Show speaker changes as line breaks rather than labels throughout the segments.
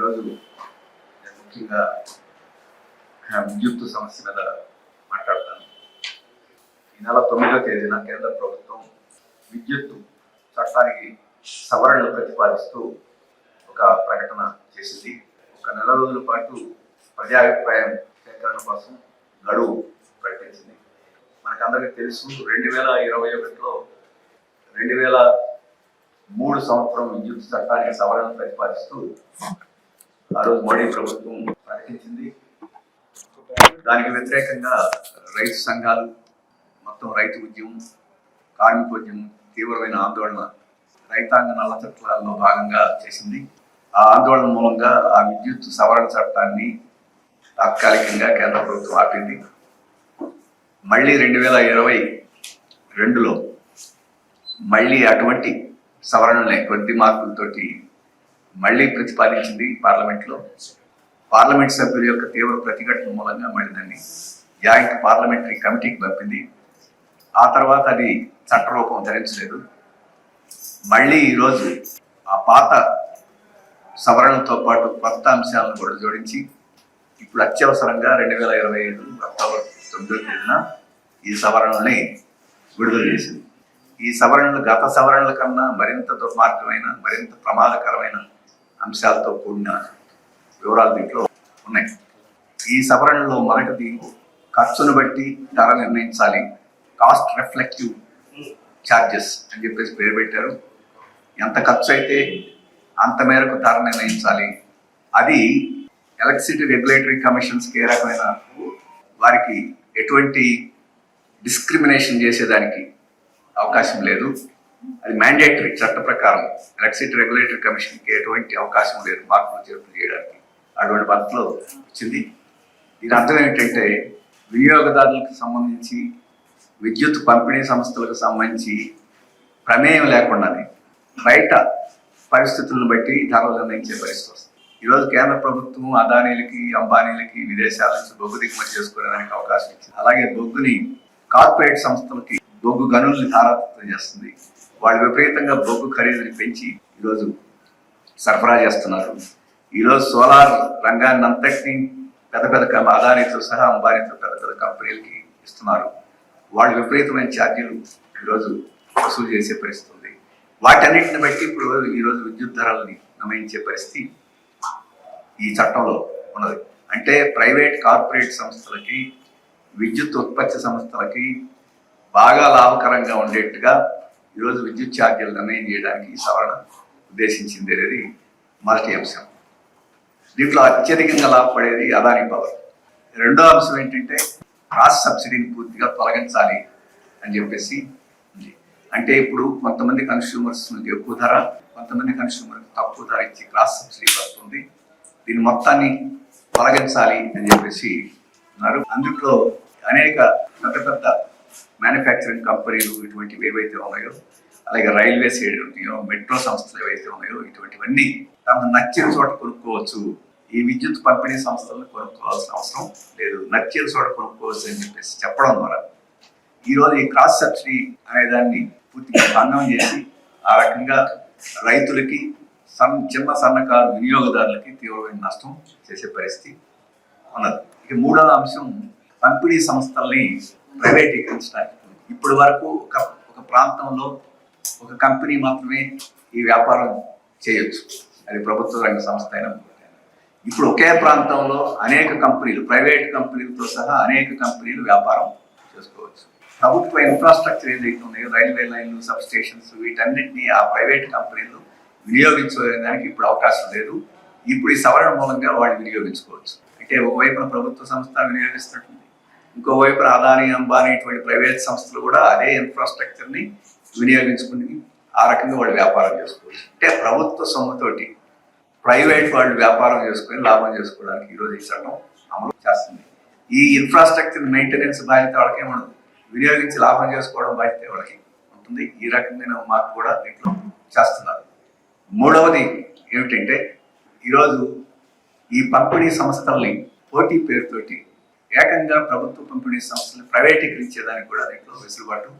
ఈరోజు నేను ముఖ్యంగా విద్యుత్తు విద్యుత్ సమస్య మీద మాట్లాడతాను. ఈ నెల తొమ్మిదవ తేదీన కేంద్ర ప్రభుత్వం విద్యుత్ చట్టానికి సవరణలు ప్రతిపాదిస్తూ ఒక ప్రకటన చేసింది. ఒక నెల రోజుల పాటు ప్రజాభిప్రాయం సేకరణ కోసం గడువు ప్రకటించింది. మనకందరికీ తెలుసు రెండు వేల ఇరవై ఒకటిలో రెండు వేల మూడు సంవత్సరం విద్యుత్ చట్టానికి సవరణ ప్రతిపాదిస్తూ ఆ రోజు మోడీ ప్రభుత్వం ప్రకటించింది. దానికి వ్యతిరేకంగా రైతు సంఘాలు మొత్తం రైతు ఉద్యమం కార్మిక ఉద్యమం తీవ్రమైన ఆందోళన రైతాంగ నల్ల చట్టాలలో భాగంగా చేసింది. ఆ ఆందోళన మూలంగా ఆ విద్యుత్ సవరణ చట్టాన్ని తాత్కాలికంగా కేంద్ర ప్రభుత్వం ఆపింది. మళ్ళీ రెండు వేల ఇరవై రెండులో మళ్ళీ అటువంటి సవరణలే కొద్ది మార్పులతోటి మళ్ళీ ప్రతిపాదించింది పార్లమెంట్లో. పార్లమెంట్ సభ్యుల యొక్క తీవ్ర ప్రతిఘటన మూలంగా మళ్ళీ దాన్ని జాయింట్ పార్లమెంటరీ కమిటీకి పంపింది. ఆ తర్వాత అది చట్టరూపం ధరించలేదు. మళ్ళీ ఈరోజు ఆ పాత సవరణతో పాటు కొత్త అంశాలను కూడా జోడించి ఇప్పుడు అత్యవసరంగా రెండు వేల ఇరవై ఐదు అక్టోబర్ తొమ్మిదో తేదీన ఈ సవరణల్ని విడుదల చేసింది. ఈ సవరణలు గత సవరణల కన్నా మరింత దుర్మార్గమైన మరింత ప్రమాదకరమైన అంశాలతో కూడిన వివరాలు దీంట్లో ఉన్నాయి. ఈ సవరణలో మొదటిది ఖర్చును బట్టి ధర నిర్ణయించాలి కాస్ట్ రిఫ్లెక్టివ్ ఛార్జెస్ అని చెప్పేసి పేరు పెట్టారు. ఎంత ఖర్చు అయితే అంత మేరకు ధర నిర్ణయించాలి. అది ఎలక్ట్రిసిటీ రెగ్యులేటరీ కమిషన్స్కి ఏ రకమైన వారికి ఎటువంటి డిస్క్రిమినేషన్ చేసేదానికి అవకాశం లేదు. అది మ్యాండేటరీ చట్ట ప్రకారం. ఎలక్ట్రిసిటీ రెగ్యులేటరీ కమిషన్కి ఎటువంటి అవకాశం లేదు. మార్పులు చేర్పులు చేయడానికి. అటువంటి పద్ధతిలో వచ్చింది. దీని అర్థం ఏమిటంటే వినియోగదారులకు సంబంధించి విద్యుత్ పంపిణీ సంస్థలకు సంబంధించి ప్రమేయం లేకుండానే బయట పరిస్థితులను బట్టి ధరలు నిర్ణయించే పరిస్థితి వస్తుంది. ఈరోజు కేంద్ర ప్రభుత్వం అదానీలకి అంబానీలకి విదేశాల నుంచి బొగ్గు దిగుమతి చేసుకునేదానికి అవకాశం ఇచ్చింది. అలాగే బొగ్గుని కార్పొరేట్ సంస్థలకి బొగ్గు గనుల్ని ధారాదత్తం చేస్తుంది. వాళ్ళు విపరీతంగా బొగ్గు ఖరీదుని పెంచి ఈరోజు సరఫరా చేస్తున్నారు. ఈరోజు సోలార్ రంగాన్ని అంతటినీ పెద్ద పెద్ద అదానితో సహా అంబానీతో పెద్ద పెద్ద కంపెనీలకి ఇస్తున్నారు. వాళ్ళు విపరీతమైన ఛార్జీలు ఈరోజు వసూలు చేసే పరిస్థితి ఉంది. వాటన్నిటిని బట్టి ఇప్పుడు ఈరోజు విద్యుత్ ధరల్ని నిర్ణయించే పరిస్థితి ఈ చట్టంలో ఉన్నది. అంటే ప్రైవేట్ కార్పొరేట్ సంస్థలకి విద్యుత్ ఉత్పత్తి సంస్థలకి బాగా లాభకరంగా ఉండేట్టుగా ఈరోజు విద్యుత్ ఛార్జీలు నిర్ణయం చేయడానికి సవరణ ఉద్దేశించింది అనేది మొదటి అంశం. దీంట్లో అత్యధికంగా లాభపడేది అదాని పవర్. రెండో అంశం ఏంటంటే క్రాస్ సబ్సిడీని పూర్తిగా తొలగించాలి అని చెప్పేసి అంటే ఇప్పుడు కొంతమంది కన్స్యూమర్స్ ఎక్కువ ధర కొంతమంది కన్స్యూమర్ తక్కువ ధర ఇచ్చి క్రాస్ సబ్సిడీ వస్తుంది. దీని మొత్తాన్ని తొలగించాలి అని చెప్పేసి ఉన్నారు. అందులో అనేక పెద్ద పెద్ద మ్యానుఫ్యాక్చరింగ్ కంపెనీలు ఇటువంటివి ఏవైతే ఉన్నాయో అలాగే రైల్వేస్ ఏవైతే మెట్రో సంస్థలు ఏవైతే ఉన్నాయో ఇటువంటివన్నీ తమకు నచ్చిన చోట కొనుక్కోవచ్చు. ఈ విద్యుత్ పంపిణీ సంస్థలను కొనుక్కోవాల్సిన అవసరం లేదు. నచ్చిన చోట కొనుక్కోవచ్చు అని చెప్పేసి చెప్పడం ద్వారా. ఈరోజు ఈ క్రాస్ సబ్సిడీ అనే దాన్ని పూర్తిగా భంగం చేసి ఆ రకంగా రైతులకి సన్ చిన్న సన్నకారు వినియోగదారులకి తీవ్రమైన నష్టం చేసే పరిస్థితి ఉన్నది. ఇక మూడవ అంశం పంపిణీ సంస్థల్ని ప్రైవేటీకరించడానికి ఇప్పటి వరకు ఒక ఒక ప్రాంతంలో ఒక కంపెనీ మాత్రమే ఈ వ్యాపారం చేయొచ్చు. అది ప్రభుత్వ రంగ సంస్థ అయినా ఇప్పుడు ఒకే ప్రాంతంలో అనేక కంపెనీలు ప్రైవేట్ కంపెనీలతో సహా అనేక కంపెనీలు వ్యాపారం చేసుకోవచ్చు. ప్రభుత్వ ఇన్ఫ్రాస్ట్రక్చర్ ఏదైతే ఉన్నాయో రైల్వే లైన్లు సబ్ స్టేషన్స్ వీటన్నింటినీ ఆ ప్రైవేట్ కంపెనీలు వినియోగించుకోవడానికి ఇప్పుడు అవకాశం లేదు. ఇప్పుడు ఈ సవరణ మూలంగా వాళ్ళు వినియోగించుకోవచ్చు. అంటే ఒకవైపున ప్రభుత్వ సంస్థ వినియోగిస్తున్నట్టు ఇంకోవైపు అదాని అంబానీ ఇటువంటి ప్రైవేట్ సంస్థలు కూడా అదే ఇన్ఫ్రాస్ట్రక్చర్ని వినియోగించుకుని ఆ రకంగా వాళ్ళు వ్యాపారం చేసుకోవచ్చు అంటే ప్రభుత్వ సొమ్ముతోటి ప్రైవేట్ వాళ్ళు వ్యాపారం చేసుకుని లాభం చేసుకోవడానికి ఈరోజు ఈ చట్టం అమలు చేస్తుంది. ఈ ఇన్ఫ్రాస్ట్రక్చర్ మెయింటెనెన్స్ బాధ్యత వాళ్ళకే ఉండదు. వినియోగించి లాభం చేసుకోవడం బాధ్యత వాళ్ళకి ఉంటుంది. ఈ రకమైన మార్పు కూడా దీంట్లో చేస్తున్నారు. మూడవది ఏమిటంటే ఈరోజు ఈ పంపిణీ సంస్థల్ని పోటీ పేరుతోటి ఏకంగా ప్రభుత్వ పంపిణీ సంస్థలు ప్రైవేటీకరించేదానికి కూడా దీంట్లో వెసులుబాటు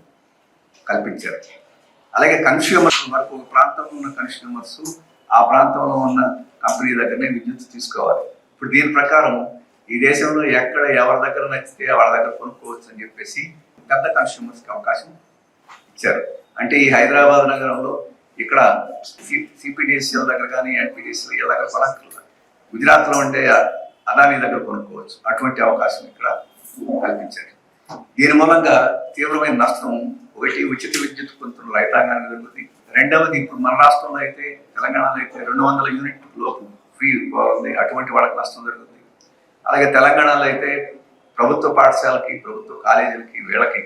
కల్పించారు. అలాగే కన్స్యూమర్స్ వరకు ఒక ప్రాంతంలో ఉన్న కన్స్యూమర్స్ ఆ ప్రాంతంలో ఉన్న కంపెనీ దగ్గరనే విద్యుత్ తీసుకోవాలి. ఇప్పుడు దీని ప్రకారం ఈ దేశంలో ఎక్కడ ఎవరి దగ్గర నచ్చితే వాళ్ళ దగ్గర కొనుక్కోవచ్చు అని చెప్పేసి పెద్ద కన్స్యూమర్స్కి అవకాశం ఇచ్చారు. అంటే ఈ హైదరాబాద్ నగరంలో ఇక్కడ సిపిడిఎస్ఎల్ దగ్గర కానీ ఎన్పిడిఎస్ఎల్ దగ్గర కొనక్కర్లేదు గుజరాత్లో అంటే అదానీ దగ్గర కొనుక్కోవచ్చు. అటువంటి అవకాశం ఇక్కడ కల్పించారు. దీని మూలంగా తీవ్రమైన నష్టం ఒకటి ఉచిత విద్యుత్ పొందుతున్న రైతాంగానికి జరుగుతుంది. రెండవది ఇప్పుడు మన రాష్ట్రంలో అయితే తెలంగాణలో అయితే రెండు వందల యూనిట్ లోపు ఫ్రీ ఉంది అటువంటి వాళ్ళకి నష్టం జరుగుతుంది. అలాగే తెలంగాణలో అయితే ప్రభుత్వ పాఠశాలకి ప్రభుత్వ కాలేజీలకి వీళ్ళకి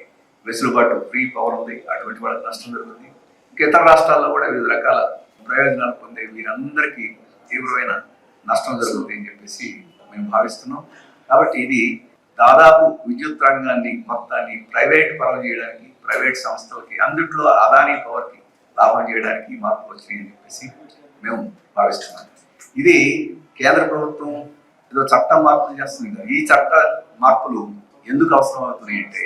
వెసులుబాటు ఫ్రీ పవర్ ఉంది అటువంటి వాళ్ళకి నష్టం జరుగుతుంది. ఇంకా ఇతర రాష్ట్రాల్లో కూడా వివిధ రకాల ప్రయోజనాలు పొందే వీరందరికీ తీవ్రమైన నష్టం జరుగుతుంది అని చెప్పేసి మేము భావిస్తున్నాం కాబట్టి ఇది దాదాపు విద్యుత్ రంగాన్ని మొత్తాన్ని ప్రైవేట్ పరం చేయడానికి ప్రైవేట్ సంస్థలకి అందుట్లో అదానీ పవర్కి లాభం చేయడానికి మార్పులు వచ్చినాయి అని చెప్పేసి మేము భావిస్తున్నాం ఇది కేంద్ర ప్రభుత్వం ఏదో చట్టం మార్పులు చేస్తుంది కదా. ఈ చట్ట మార్పులు ఎందుకు అవసరం అవుతున్నాయి అంటే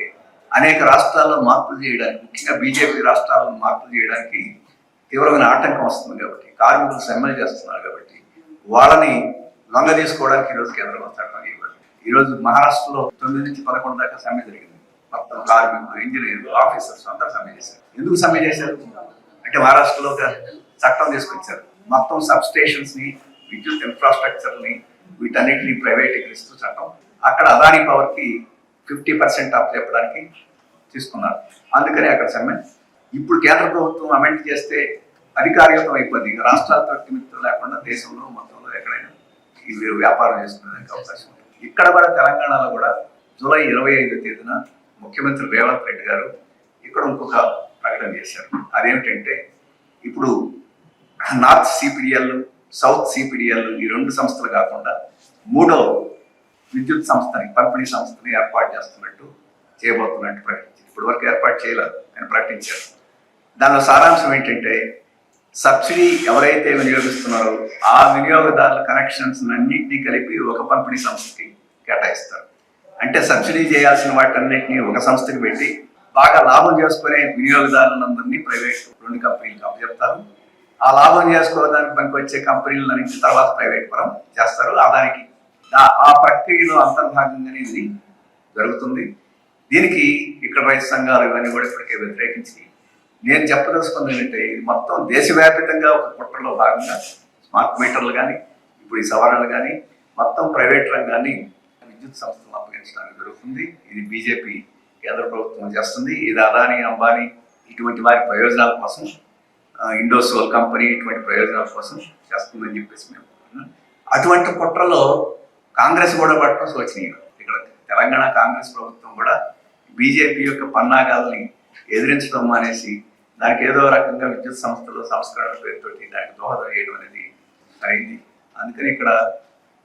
అనేక రాష్ట్రాల్లో మార్పులు చేయడానికి ముఖ్యంగా బీజేపీ రాష్ట్రాల్లో మార్పులు చేయడానికి తీవ్రమైన ఆటంకం వస్తుంది కాబట్టి కార్మికులు సమ్మెలు చేస్తున్నారు కాబట్టి వాళ్ళని లొంగ తీసుకోవడానికి ఈరోజు కేంద్రం వస్తాడు చట్టం చేయబడింది ఈరోజు మహారాష్ట్రలో తొమ్మిది నుంచి పదకొండు దాకా సమ్మె జరిగింది. మొత్తం కార్మికులు ఇంజనీర్లు ఆఫీసర్స్ అందరూ సమ్మె చేశారు. ఎందుకు సమ్మె చేశారు? అంటే మహారాష్ట్రలో ఒక చట్టం తీసుకొచ్చారు. మొత్తం సబ్ స్టేషన్స్ని విద్యుత్ ఇన్ఫ్రాస్ట్రక్చర్ని వీటన్నిటిని ప్రైవేటీకరిస్తూ చట్టం. అక్కడ అదానీ పవర్కి ఫిఫ్టీ పర్సెంట్ ఆఫ్ చెప్పడానికి తీసుకున్నారు. అందుకని అక్కడ సమ్మె. ఇప్పుడు కేంద్ర ప్రభుత్వం అమెండ్ చేస్తే అధికారికతం అయిపోద్ది. రాష్ట్రాలతో నిమిత్తం లేకుండా దేశంలో మొత్తంలో ఎక్కడైనా వీరు వ్యాపారం చేసుకునేందుకు అవకాశం. ఉంది ఇక్కడ కూడా తెలంగాణలో కూడా జూలై ఇరవై ఐదో తేదీన ముఖ్యమంత్రి రేవంత్ రెడ్డి గారు ఇక్కడ ఇంకొక ప్రకటన చేశారు. అదేమిటంటే ఇప్పుడు నార్త్ సిపిడిఎల్ సౌత్ సిపిడిఎల్ ఈ రెండు సంస్థలు కాకుండా మూడో విద్యుత్ సంస్థని పంపిణీ సంస్థని ఏర్పాటు చేస్తున్నట్టు చేయబోతున్నట్టు ప్రకటించారు ఇప్పటివరకు ఏర్పాటు చేయలేదు ఆయన ప్రకటించారు దానిలో సారాంశం ఏంటంటే సబ్సిడీ ఎవరైతే వినియోగిస్తున్నారో ఆ వినియోగదారుల కనెక్షన్స్ అన్నింటినీ కలిపి ఒక పంపిణీ సంస్థకి కేటాయిస్తారు. అంటే సబ్సిడీ చేయాల్సిన వాటన్నిటిని ఒక సంస్థకి పెట్టి బాగా లాభం చేసుకునే వినియోగదారులందరినీ ప్రైవేట్ రెండు కంపెనీలకు అప్పచెప్తారు. ఆ లాభం చేసుకోవడానికి పనికి వచ్చే నుంచి తర్వాత ప్రైవేట్ పరం చేస్తారు. దానికి ఆ- ఆ ప్రక్రియలో అంతర్భాగంగానే ఇది జరుగుతుంది. దీనికి ఇక్కడ రైతు సంఘాలు ఇవన్నీ కూడా ఇప్పటికే వ్యతిరేకించి నేను చెప్పదలుచుకుంది ఏంటంటే ఇది మొత్తం దేశవ్యాప్తంగా ఒక కుట్రలో భాగంగా స్మార్ట్ మీటర్లు కానీ ఇప్పుడు ఈ సవరణలు కానీ మొత్తం ప్రైవేట్ రంగాన్ని విద్యుత్ సంస్థలను అప్పగించడానికి జరుగుతుంది. ఇది బీజేపీ కేంద్ర ప్రభుత్వం చేస్తుంది. ఇది అదానీ అంబానీ ఇటువంటి వారి ప్రయోజనాల కోసం ఇండోసోల్ కంపెనీ ఇటువంటి ప్రయోజనాల కోసం చేస్తుందని చెప్పేసి మేము అటువంటి కుట్రలో కాంగ్రెస్ కూడా పట్టడం శోచనీయం. ఇక్కడ తెలంగాణ కాంగ్రెస్ ప్రభుత్వం కూడా బీజేపీ యొక్క పన్నాగాల్ని ఎదిరించడం మానేసి నాకు ఏదో రకంగా విద్యుత్ సంస్థలు సంస్కరణ పేరుతోటి దానికి దోహదం చేయడం అనేది అయింది. అందుకని ఇక్కడ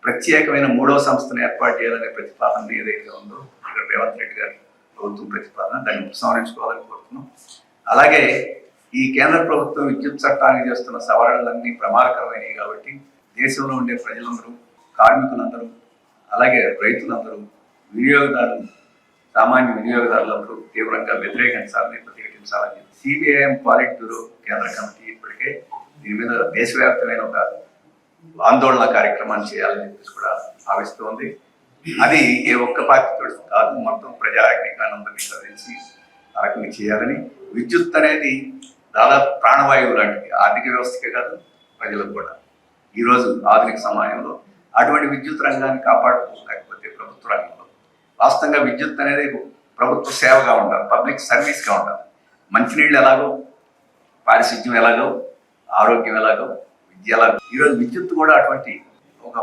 ప్రత్యేకమైన మూడవ సంస్థను ఏర్పాటు చేయాలనే ప్రతిపాదన ఏదైతే ఉందో ఇక్కడ రేవంత్ రెడ్డి గారి ప్రభుత్వం ప్రతిపాదన దాన్ని ఉపసంహరించుకోవాలని కోరుతున్నాం. అలాగే ఈ కేంద్ర ప్రభుత్వం విద్యుత్ చట్టానికి చేస్తున్న సవరణలన్నీ ప్రమాదకరమైనవి కాబట్టి దేశంలో ఉండే ప్రజలందరూ కార్మికులందరూ అలాగే రైతులందరూ వినియోగదారులు సామాన్య వినియోగదారులందరూ తీవ్రంగా వ్యతిరేకించాలని ప్రతిఘటించాలని సిబిఐఎం పాలిట్ బ్యూరో కేంద్ర కమిటీ ఇప్పటికే దీని మీద దేశవ్యాప్తమైన ఒక ఆందోళన కార్యక్రమాన్ని చేయాలని చెప్పేసి కూడా భావిస్తోంది అది ఏ ఒక్క పార్టీతో కాదు మొత్తం ప్రజాగ్నికానందరినీ సాధించి ఆ రకంగా చేయాలని. విద్యుత్ అనేది దాదాపు ప్రాణవాయువు లాంటిది ఆర్థిక వ్యవస్థకే కాదు ప్రజలకు కూడా. ఈరోజు ఆధునిక సమాజంలో అటువంటి విద్యుత్ రంగాన్ని కాపాడుకోలేకపోతే ప్రభుత్వ రంగంలో రాష్ట్రంగా విద్యుత్ అనేది ప్రభుత్వ సేవగా ఉండాలి పబ్లిక్ సర్వీస్గా ఉండాలి. మంచినీళ్ళు ఎలాగో పారిశుద్ధ్యం ఎలాగో ఆరోగ్యం ఎలాగో విద్య ఎలాగో. ఈరోజు విద్యుత్ కూడా అటువంటి ఒక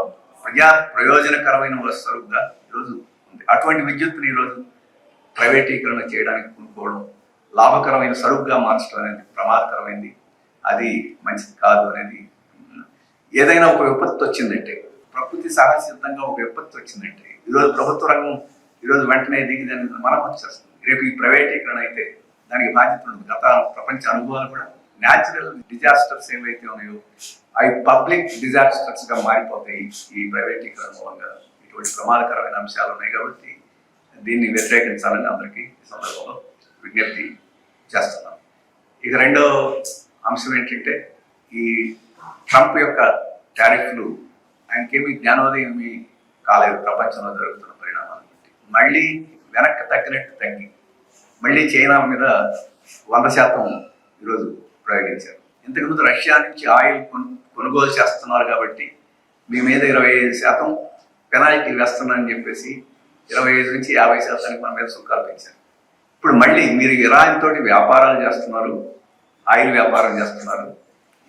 ప్రజా ప్రయోజనకరమైన వస్తువుగా ఈరోజు ఉంది. అటువంటి విద్యుత్తుని ఈరోజు ప్రైవేటీకరణ చేయడానికి కొనుక్కోవడం లాభకరమైన సరుకుగా మార్చడం అనేది ప్రమాదకరమైంది. అది మంచిది కాదు అనేది ఏదైనా ఒక విపత్తు వచ్చిందంటే ప్రకృతి సహజసిద్ధంగా ఒక విపత్తు వచ్చిందంటే ఈరోజు ప్రభుత్వ రంగం ఈరోజు వెంటనే దిగి దాన్ని మనం చేస్తుంది. రేపు ఈ ప్రైవేటీకరణ అయితే దానికి బాధ్యత ఉంటుంది. గత ప్రపంచ అనుభవాలు కూడా న్యాచురల్ డిజాస్టర్స్ ఏవైతే ఉన్నాయో అవి పబ్లిక్ డిజాస్టర్స్గా మారిపోతాయి ఈ ప్రైవేటీకరణ మూలంగా. ఇటువంటి ప్రమాదకరమైన అంశాలు ఉన్నాయి కాబట్టి దీన్ని వ్యతిరేకించాలని అందరికీ ఈ సందర్భంలో విజ్ఞప్తి చేస్తున్నాం. ఇక రెండో అంశం ఏంటంటే ఈ ట్రంప్ యొక్క టారిఫ్లు ఆయనకేమి జ్ఞానోదయం కాలేదు. ప్రపంచంలో జరుగుతున్న మళ్ళీ వెనక్కి తగ్గినట్టు తగ్గి మళ్ళీ చైనా మీద వంద శాతం ఈరోజు ప్రయోగించారు. ఇంతకుముందు రష్యా నుంచి ఆయిల్ కొను కొనుగోలు చేస్తున్నారు కాబట్టి మీ మీద ఇరవై ఐదు శాతం పెనాల్టీ వేస్తున్నారని చెప్పేసి ఇరవై ఐదు నుంచి యాభై శాతానికి మన మీద సుఖాలు పెంచారు. ఇప్పుడు మళ్ళీ మీరు ఇరాన్ తోటి వ్యాపారాలు చేస్తున్నారు ఆయిల్ వ్యాపారం చేస్తున్నారు.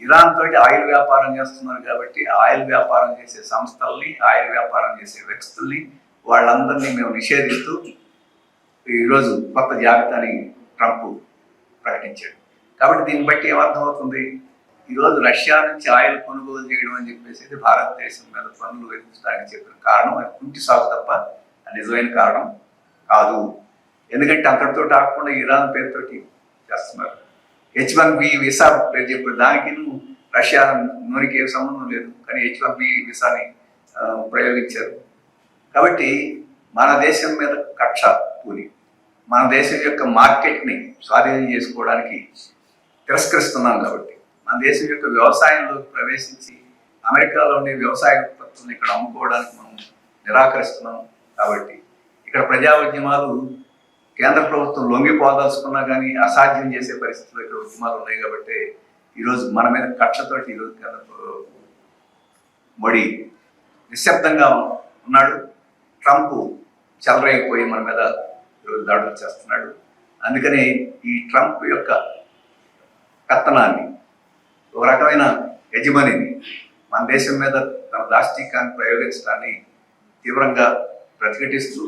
ఇరాన్ తోటి ఆయిల్ వ్యాపారం చేస్తున్నారు కాబట్టి ఆయిల్ వ్యాపారం చేసే సంస్థల్ని ఆయిల్ వ్యాపారం చేసే వ్యక్తుల్ని వాళ్ళందరినీ మేము నిషేధిస్తూ ఈరోజు కొత్త జాబితాని ట్రంప్ ప్రకటించాడు. కాబట్టి దీన్ని బట్టి ఏమర్థమవుతుంది? ఈరోజు రష్యా నుంచి ఆయిల్ కొనుగోలు చేయడం అని చెప్పేసి భారతదేశం మీద పన్నులు విధించడానికి చెప్పిన కారణం అది కుంటి సాగు తప్ప నిజమైన కారణం కాదు. ఎందుకంటే అంతటితో ఆకుండా ఇరాన్ పేరుతోటి చేస్తున్నారు. హెచ్ వన్ బి విసా పేరు చెప్పారు. దానికి రష్యా నూనెకి ఏ సంబంధం లేదు. కానీ హెచ్ వన్ బి విసాని ప్రయోగించారు. కాబట్టి మన దేశం మీద కక్ష పూని మన దేశం యొక్క మార్కెట్ని స్వాధీనం చేసుకోవడానికి తిరస్కరిస్తున్నాం కాబట్టి. మన దేశం యొక్క వ్యవసాయంలోకి ప్రవేశించి అమెరికాలో ఉండే వ్యవసాయ ఉత్పత్తులను ఇక్కడ అమ్ముకోవడానికి మనం నిరాకరిస్తున్నాం కాబట్టి. ఇక్కడ ప్రజా ఉద్యమాలు కేంద్ర ప్రభుత్వం లొంగిపోదలుచుకున్నా కానీ అసాధ్యం చేసే పరిస్థితుల్లో ఇక్కడ ఉద్యమాలు ఉన్నాయి కాబట్టి ఈరోజు మన మీద కక్షతోటి ఈరోజు కేంద్ర ప్ర- మోడీ నిశ్శబ్దంగా ఉన్నాడు. ట్రంప్ చెలరైపోయి మన మీద ఈరోజు దాడులు చేస్తున్నాడు. అందుకని ఈ ట్రంప్ యొక్క పెత్తనాన్ని ఒక రకమైన యజమానిని మన దేశం మీద తన దాష్టికాన్ని ప్రయోగించడాన్ని తీవ్రంగా ప్రతిఘటిస్తూ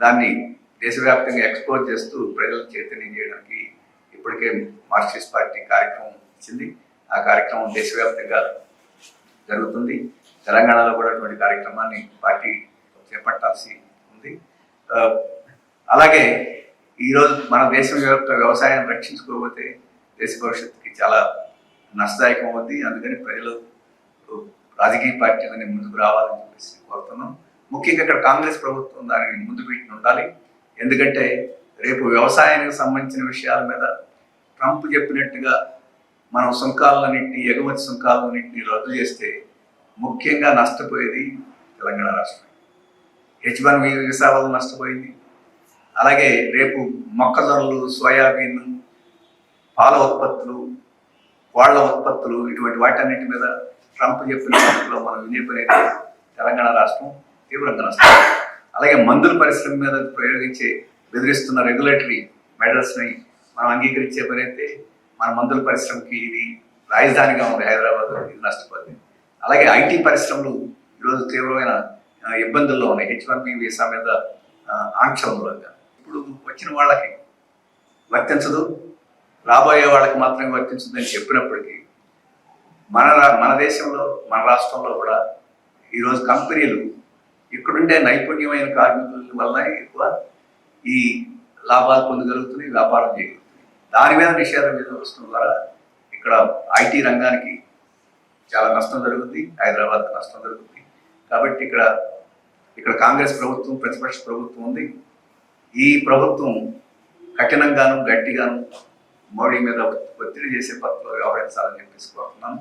దాన్ని దేశవ్యాప్తంగా ఎక్స్పోజ్ చేస్తూ ప్రజలను చైతన్యం చేయడానికి ఇప్పటికే మార్క్సిస్ట్ పార్టీ కార్యక్రమం ఇచ్చింది. ఆ కార్యక్రమం దేశవ్యాప్తంగా జరుగుతుంది. తెలంగాణలో కూడా అటువంటి కార్యక్రమాన్ని పార్టీ చేపట్టాల్సి ఉంది. అలాగే ఈరోజు మన దేశం యొక్క వ్యవసాయాన్ని రక్షించుకోకపోతే దేశ భవిష్యత్తుకి చాలా నష్టదాయకం అవుద్ది. అందుకని ప్రజలు రాజకీయ పార్టీలని ముందుకు రావాలని చెప్పేసి కోరుతున్నాం. ముఖ్యంగా ఇక్కడ కాంగ్రెస్ ప్రభుత్వం దానిని ముందు పెట్టి ఉండాలి. ఎందుకంటే రేపు వ్యవసాయానికి సంబంధించిన విషయాల మీద ట్రంప్ చెప్పినట్టుగా మనం సుంకాలన్నింటినీ ఎగుమతి సుంకాలన్నింటినీ రద్దు చేస్తే ముఖ్యంగా నష్టపోయేది తెలంగాణ రాష్ట్రం. హెచ్ వన్ వీసా వల్ల నష్టపోయింది. అలాగే రేపు మొక్కజొన్నలు సోయాబీన్ పాల ఉత్పత్తులు కోళ్ళ ఉత్పత్తులు ఇటువంటి వాటన్నిటి మీద ట్రంప్ చెప్పిన వాటిలో మనం వినియోగపడేది తెలంగాణ రాష్ట్రం తీవ్రంగా నష్టం. అలాగే మందుల పరిశ్రమ మీద ప్రయోగించే బెదిరిస్తున్న రెగ్యులేటరీ మెడల్స్ని మనం అంగీకరించే పని అయితే మన మందుల పరిశ్రమకి ఇది రాజధానిగా ఉంది హైదరాబాద్ ఇది నష్టపోతుంది అలాగే ఐటీ పరిశ్రమలు ఈరోజు తీవ్రమైన ఇబ్బందుల్లో ఉన్నాయి. హెచ్ వన్ బి వీసా మీద ఆంక్ష మూలంగా. ఇప్పుడు వచ్చిన వాళ్ళకి వర్తించదు. రాబోయే వాళ్ళకి మాత్రమే వర్తించదు అని చెప్పినప్పటికీ మన రా- మన దేశంలో మన రాష్ట్రంలో కూడా ఈరోజు కంపెనీలు ఇక్కడుండే నైపుణ్యమైన కార్మికుల వల్ల ఎక్కువ ఈ లాభాలు పొందగలుగుతున్నాయి వ్యాపారం చేయగలుగుతున్నాయి. దాని మీద నిషేధం మీద వస్తున్న ద్వారా ఇక్కడ ఐటీ రంగానికి చాలా నష్టం జరుగుతుంది హైదరాబాద్కి నష్టం జరుగుతుంది కాబట్టి ఇక్కడ ఇక్కడ కాంగ్రెస్ ప్రభుత్వం ప్రతిపక్ష ప్రభుత్వం ఉంది. ఈ ప్రభుత్వం కఠినంగాను గట్టిగాను మోడీ మీద ఒత్తిడి చేసే పద్ధతిలో వ్యవహరించాలని చెప్పేసి కోరుతున్నాను.